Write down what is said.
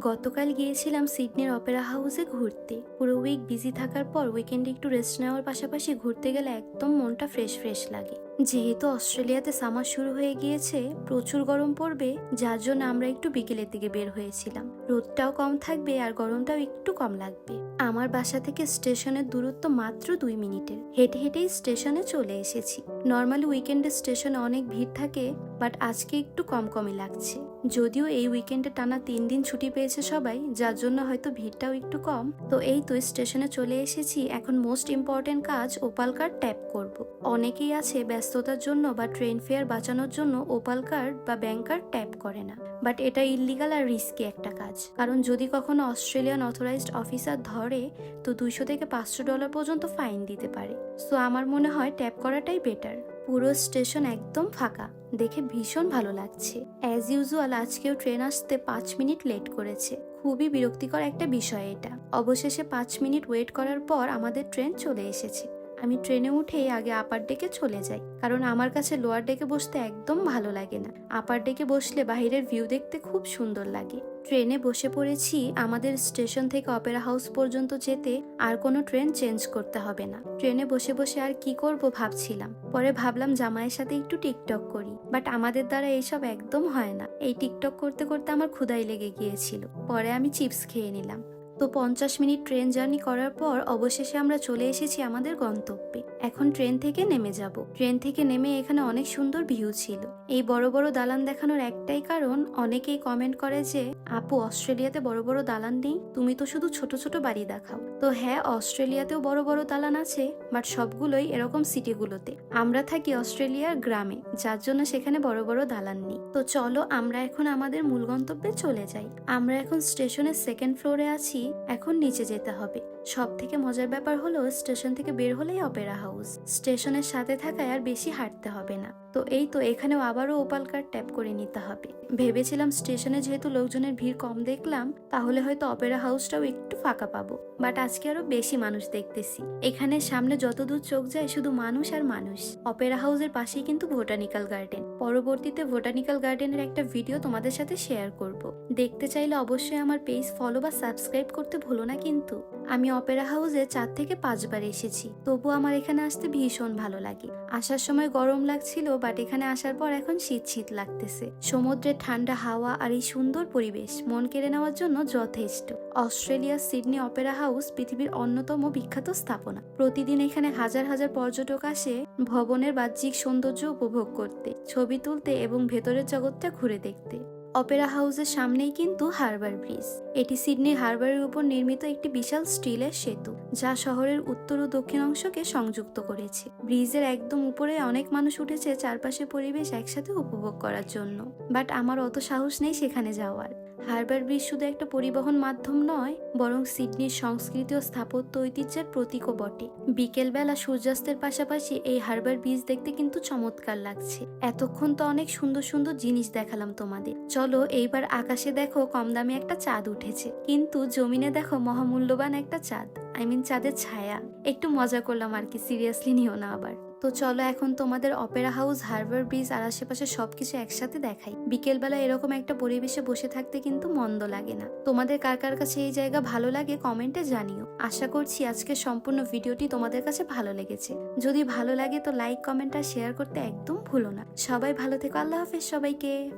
গতকাল গিয়েছিলাম সিডনির অপেরা হাউসে ঘুরতে। পুরো উইক বিজি থাকার পর উইকেন্ডে একটু রেস্ট নেওয়ার পাশাপাশি ঘুরতে গেলে একদম মনটা ফ্রেশ ফ্রেশ লাগে। যেহেতু অস্ট্রেলিয়াতে সামার শুরু হয়ে গিয়েছে, প্রচুর গরম পড়বে, যার জন্য আমরা একটু বিকেলের দিকে বের হয়েছিলাম। রোদটাও কম থাকবে আর গরমটাও একটু কম লাগবে। আমার বাসা থেকে স্টেশনের দূরত্ব মাত্র দুই মিনিটের। হেঁটে হেঁটেই স্টেশনে চলে এসেছি। নর্মালি উইকেন্ডে স্টেশনে অনেক ভিড় থাকে বাট আজকে একটু কম কমই লাগছে। যদিও এই উইকেন্ডে টানা তিন দিন ছুটি পেয়েছে সবাই, যার জন্য হয়তো ভিড়টাও একটু কম। তো এই তো স্টেশনে চলে এসেছি, এখন মোস্ট ইম্পর্টেন্ট কাজ ওপাল কার্ড ট্যাপ করব। অনেকেই আছে ব্যস্ততার জন্য বা ট্রেন ফেয়ার বাঁচানোর জন্য ওপাল কার্ড বা ব্যাংক কার্ড ট্যাপ করে না। বাট এটা ইলিগাল আর রিস্কি একটা কাজ। কারণ যদি কখনো অস্ট্রেলিয়ান অথরাইজড অফিসার ধরে, তো দুইশো থেকে পাঁচশো ডলার পর্যন্ত ফাইন দিতে পারে। সো আমার মনে হয় ট্যাপ করাটাই বেটার পুরো স্টেশন একদম ফাঁকা। দেখে ভীষণ ভালো লাগছে। অ্যাজ ইউজুয়াল আজকেও ট্রেন আসতে পাঁচ মিনিট লেট করেছে। খুবই বিরক্তিকর একটা বিষয় এটা। অবশেষে পাঁচ মিনিট ওয়েট করার পর আমাদের ট্রেন চলে এসেছে। আমি ট্রেনে উঠেই আগে আপার ডেকে চলে যাই, কারণ আমার কাছে লোয়ার ডেকে বসতে একদম ভালো লাগে না। আপার ডেকে বসলে বাইরের ভিউ দেখতে খুব সুন্দর লাগে। ট্রেনে বসে পড়েছি, আমাদের স্টেশন থেকে অপেরা হাউস পর্যন্ত যেতে আর কোনো ট্রেন চেঞ্জ করতে হবে না। ট্রেনে বসে বসে আর কি করব ভাবছিলাম। পরে ভাবলাম জামাইয়ের সাথে একটু টিকটক করি, বাট আমাদের দ্বারা এইসব একদম হয় না। এই টিকটক করতে করতে আমার ক্ষুদাই লেগে গিয়েছিল। পরে আমি চিপস খেয়ে নিলাম। তো পঞ্চাশ মিনিট ট্রেন জার্নি করার পর অবশেষে আমরা চলে এসেছি আমাদের গন্তব্যে। এখন ট্রেন থেকে নেমে যাব। ট্রেন থেকে নেমে এখানে অনেক সুন্দর ভিউ ছিল। এই বড় বড় দালান দেখানোর একটাই কারণ, অনেকেই কমেন্ট করে যে, আপু, অস্ট্রেলিয়াতে বড় বড় দালান নেই? তুমি তো শুধু ছোট ছোট বাড়ি দেখাও। তো হ্যাঁ অস্ট্রেলিয়াতেও বড় বড় দালান আছে বাট সবগুলোই এরকম সিটিগুলোতে। আমরা থাকি অস্ট্রেলিয়ার গ্রামে, যার জন্য সেখানে বড় বড় দালান নেই। তো চলো আমরা এখন আমাদের মূল গন্তব্যে চলে যাই। আমরা এখন স্টেশনের সেকেন্ড ফ্লোরে আছি। এখন নিচে যেতে হবে। সব থেকে মজার ব্যাপার হলো, স্টেশন থেকে বের হলেই অপেরা হাউস। স্টেশনের সাথে থাকায় আর বেশি হাঁটতে হবে না। তো এই তো, এখানেও আবারও ওপাল কার্ড ট্যাপ করে নিতে হবে। ভেবেছিলাম স্টেশনে যেহেতু লোকজনের ভিড় কম দেখলাম, তাহলে হয়তো অপেরা হাউসটাও একটু ফাঁকা পাবো। বাট আজকে আরও বেশি মানুষ দেখতেছি। এখানে সামনে যতদূর চোখ যায়, শুধু মানুষ আর মানুষ। অপেরা হাউসের পাশেই কিন্তু ভোটানিক্যাল গার্ডেন। পরবর্তীতে ভোটানিক্যাল গার্ডেনের একটা ভিডিও তোমাদের সাথে শেয়ার করব। দেখতে চাইলে অবশ্যই আমার পেজ ফলো বা সাবস্ক্রাইব করতে ভুলো না কিন্তু। আমি অপেরা হাউসে চার থেকে পাঁচবার এসেছি। তবু আমার এখানে আসতে ভীষণ ভালো লাগে। আসার সময় গরম লাগছিল বাট এখানে আসার পর এখন শীত শীত লাগতেছে। সমুদ্রের ঠান্ডা হাওয়া আর এই সুন্দর পরিবেশ, মন কেড়ে নেওয়ার জন্য যথেষ্ট। অস্ট্রেলিয়ার সিডনি অপেরা হাউস পৃথিবীর অন্যতম বিখ্যাত স্থাপনা। প্রতিদিন এখানে হাজার হাজার পর্যটক আসে ভবনের বাহ্যিক সৌন্দর্য উপভোগ করতে। ছবি তুলতে এবং ভেতরের জগৎটা ঘুরে দেখতে। অপেরা হাউসের সামনেই কিন্তু হারবার ব্রিজ। এটি সিডনি হারবারের উপর নির্মিত একটি বিশাল স্টিলের সেতু, যা শহরের উত্তর ও দক্ষিণ অংশকে সংযুক্ত করেছে। ব্রিজের একদম উপরে অনেক মানুষ উঠেছে চারপাশে পরিবেশ একসাথে উপভোগ করার জন্য। বাট আমার অত সাহস নেই সেখানে যাওয়ার। হারবার ব্রিজ শুধু একটা পরিবহন মাধ্যম নয়, বরং সিডনির সংস্কৃতি ও স্থাপত্য ঐতিহ্যের প্রতীকও বটে। বিকেলবেলা সূর্যাস্তের পাশাপাশি এই হারবার ব্রিজ দেখতে কিন্তু চমৎকার লাগছে। এতক্ষণ তো অনেক সুন্দর সুন্দর জিনিস দেখালাম তোমাদের। চলো এইবার আকাশে দেখো কম দামে একটা চাঁদ উঠেছে। কিন্তু জমিনে দেখো মহামূল্যবান একটা চাঁদ। আই মিন চাঁদের ছায়া। একটু মজা করলাম আর কি, সিরিয়াসলি নিও না আবার। তো চলো এখন তোমাদের অপেরা হাউস, হারবার ব্রিজ আর আশেপাশে সবকিছু একসাথে দেখাই। বিকেলবেলা এরকম একটা পরিবেশে বসে থাকতে কিন্তু মন্দ লাগে না। তোমাদের কার কার কাছে এই জায়গা ভালো লাগে কমেন্টে জানিও। আশা করছি আজকে সম্পূর্ণ ভিডিওটি তোমাদের কাছে ভালো লেগেছে। যদি ভালো লাগে তো লাইক, কমেন্ট আর শেয়ার করতে একদম ভুলো না। সবাই ভালো থেকো, আল্লাহ হাফেজ সবাইকে।